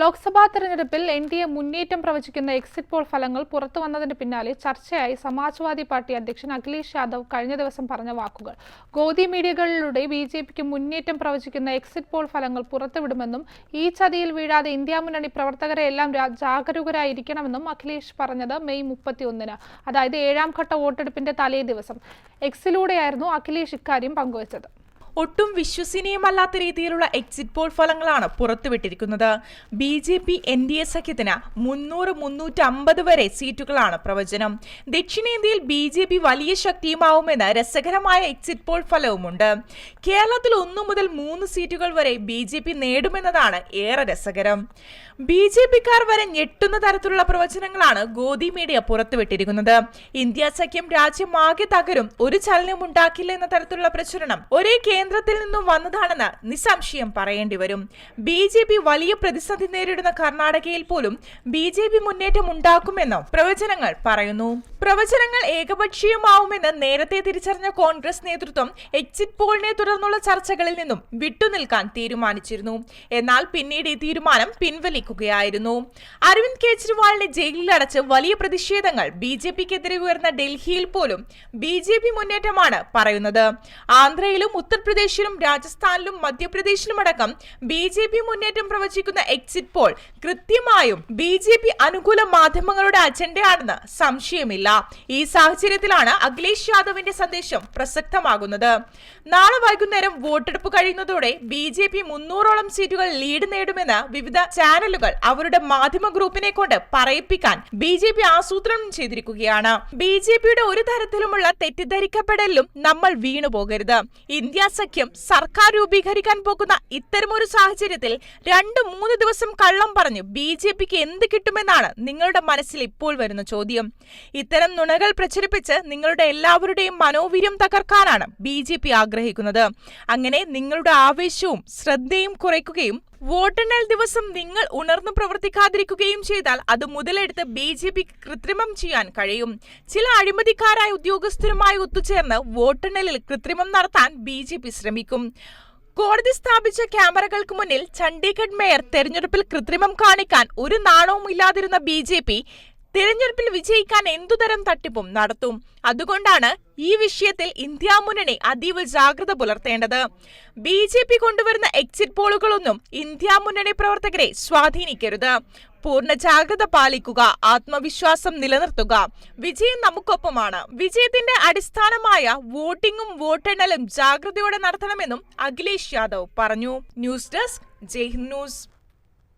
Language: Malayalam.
ലോക്സഭാ തെരഞ്ഞെടുപ്പിൽ എൻ ഡി എ മുന്നേറ്റം പ്രവചിക്കുന്ന എക്സിറ്റ് പോൾ ഫലങ്ങൾ പുറത്തു വന്നതിന് പിന്നാലെ ചർച്ചയായി സമാജ്വാദി പാർട്ടി അധ്യക്ഷൻ അഖിലേഷ് യാദവ് കഴിഞ്ഞ ദിവസം പറഞ്ഞ വാക്കുകൾ. ഗോദി മീഡിയകളിലൂടെ ബി ജെ പിക്ക് മുന്നേറ്റം പ്രവചിക്കുന്ന എക്സിറ്റ് പോൾ ഫലങ്ങൾ പുറത്തുവിടുമെന്നും ഈ ചതിയിൽ വീഴാതെ ഇന്ത്യ മുന്നണി പ്രവർത്തകരെ എല്ലാം ജാഗരൂകരായിരിക്കണമെന്നും അഖിലേഷ് പറഞ്ഞത് മെയ് മുപ്പത്തിയൊന്നിന് അതായത് ഏഴാം ഘട്ട വോട്ടെടുപ്പിന്റെ തലേ ദിവസം. എക്സിലൂടെയായിരുന്നു അഖിലേഷ് ഇക്കാര്യം പങ്കുവച്ചത്. ഒട്ടും വിശ്വസനീയമല്ലാത്ത രീതിയിലുള്ള എക്സിറ്റ് പോൾ ഫലങ്ങളാണ് പുറത്തുവിട്ടിരിക്കുന്നത്. B J P N D A സഖ്യത്തിന് മുന്നൂറ് മുന്നൂറ്റി അമ്പത് വരെ സീറ്റുകളാണ് പ്രവചനം. ദക്ഷിണേന്ത്യയിൽ ബി ജെ പി വലിയ ശക്തിയുമാവുമെന്ന് രസകരമായ എക്സിറ്റ് പോൾ ഫലവുമുണ്ട്. കേരളത്തിൽ ഒന്നു മുതൽ മൂന്ന് സീറ്റുകൾ വരെ ബി ജെ പി നേടുമെന്നതാണ് ഏറെ രസകരം. ബി ജെ പിക്കാർ വരെ ഞെട്ടുന്ന തരത്തിലുള്ള പ്രവചനങ്ങളാണ് ഗോദി മീഡിയ പുറത്തുവിട്ടിരിക്കുന്നത്. ഇന്ത്യ സഖ്യം രാജ്യമാകെ തകരും ഒരു ചലനം ഉണ്ടാക്കില്ല എന്ന തരത്തിലുള്ള പ്രചരണം ഒരേ കേന്ദ്രത്തിൽ നിന്നും വന്നതാണെന്ന് നിസ്സംശയം പറയേണ്ടി വരും. ബി ജെ പി വലിയ പ്രതിസന്ധി നേരിടുന്ന കർണാടകയിൽ പോലും ബി ജെ പി മുന്നേറ്റം ഉണ്ടാക്കുമെന്നും പ്രവചനങ്ങൾ പറയുന്നു. പ്രവചനങ്ങൾ ഏകപക്ഷീയമാവുമെന്ന് നേരത്തെ തിരിച്ചറിഞ്ഞ കോൺഗ്രസ് നേതൃത്വം എക്സിറ്റ് പോളിനെ തുടർന്നുള്ള ചർച്ചകളിൽ നിന്നും വിട്ടുനിൽക്കാൻ തീരുമാനിച്ചിരുന്നു. എന്നാൽ പിന്നീട് ഈ തീരുമാനം പിൻവലിക്കുകയായിരുന്നു. അരവിന്ദ് കെജ്രിവാളിനെ ജയിലിലടച്ച് വലിയ പ്രതിഷേധങ്ങൾ ബി ജെ പിക്കെതിരെ ഉയർന്ന ഡൽഹിയിൽ പോലും ബി ജെ പി മുന്നേറ്റമാണ് പറയുന്നത്. ആന്ധ്രയിലും ഉത്തർപ്രദേശിലും രാജസ്ഥാനിലും മധ്യപ്രദേശിലുമടക്കം ബി ജെ പി മുന്നേറ്റം പ്രവചിക്കുന്ന എക്സിറ്റ് പോൾ കൃത്യമായും ബി ജെ പി അനുകൂല മാധ്യമങ്ങളുടെ അജണ്ടയാണെന്ന് സംശയമില്ല. ഈ സാഹചര്യത്തിലാണ് അഖിലേഷ് യാദവിന്റെ സന്ദേശം പ്രസക്തമാകുന്നത്. നാളെ വൈകുന്നേരം വോട്ടെടുപ്പ് കഴിയുന്നതോടെ ബി ജെ പി മുന്നൂറോളം സീറ്റുകൾ ലീഡ് നേടുമെന്ന് വിവിധ ചാനലുകൾ അവരുടെ മാധ്യമ ഗ്രൂപ്പിനെ കൊണ്ട് പറയിപ്പിക്കാൻ ബി ജെ പി ആസൂത്രണം ചെയ്തിരിക്കുകയാണ്. ബി ജെ പിയുടെ ഒരു തരത്തിലുമുള്ള തെറ്റിദ്ധരിക്കപ്പെടലിലും നമ്മൾ വീണുപോകരുത്. ഇന്ത്യ സഖ്യം സർക്കാർ രൂപീകരിക്കാൻ പോകുന്ന ഇത്തരമൊരു സാഹചര്യത്തിൽ രണ്ട് മൂന്ന് ദിവസം കള്ളം പറഞ്ഞു ബി ജെ പിക്ക് എന്ത് കിട്ടുമെന്നാണ് നിങ്ങളുടെ മനസ്സിൽ ഇപ്പോൾ വരുന്ന ചോദ്യം. ഇത്തരം നുണകൾ പ്രചരിപ്പിച്ച് നിങ്ങളുടെ എല്ലാവരുടെയും മനോവീര്യം തകർക്കാനാണ് ബി ജെ പി ആഗ്രഹിക്കുന്നത്. അങ്ങനെ നിങ്ങളുടെ ആവേശവും ശ്രദ്ധയും കുറയ്ക്കുകയും വോട്ടെണ്ണൽ ദിവസം നിങ്ങൾ ഉണർന്നു പ്രവർത്തിക്കാതിരിക്കുകയും ചെയ്താൽ അത് മുതലെടുത്ത് ബി ജെ പി കൃത്രിമം ചെയ്യാൻ കഴിയും. ചില അഴിമതിക്കാരായ ഉദ്യോഗസ്ഥരുമായി ഒത്തുചേർന്ന് വോട്ടെണ്ണലിൽ കൃത്രിമം നടത്താൻ ബി ജെ പി ശ്രമിക്കും. കോടതി സ്ഥാപിച്ച ക്യാമറകൾക്ക് മുന്നിൽ ചണ്ഡീഗഡ് മേയർ തെരഞ്ഞെടുപ്പിൽ കൃത്രിമം കാണിക്കാൻ ഒരു നാണവും ഇല്ലാതിരുന്ന ബി ജെ പി തിരഞ്ഞെടുപ്പിൽ വിജയിക്കാൻ എന്തുതരം തട്ടിപ്പും നടത്തും? അതുകൊണ്ടാണ് ഈ വിഷയത്തിൽ ഇന്ത്യ മുന്നണി അതീവ ജാഗ്രത പുലർത്തേണ്ടത്. ബി ജെ പി കൊണ്ടുവരുന്ന എക്സിറ്റ് പോളുകളൊന്നും ഇന്ത്യ മുന്നണി പ്രവർത്തകരെ സ്വാധീനിക്കരുത്. പൂർണ ജാഗ്രത പാലിക്കുക ആത്മവിശ്വാസം നിലനിർത്തുക. വിജയം നമുക്കൊപ്പമാണ്. വിജയത്തിന്റെ അടിസ്ഥാനമായ വോട്ടിംഗും വോട്ടെണ്ണലും ജാഗ്രതയോടെ നടത്തണമെന്നും അഖിലേഷ് യാദവ് പറഞ്ഞു. News desk Jaihind news.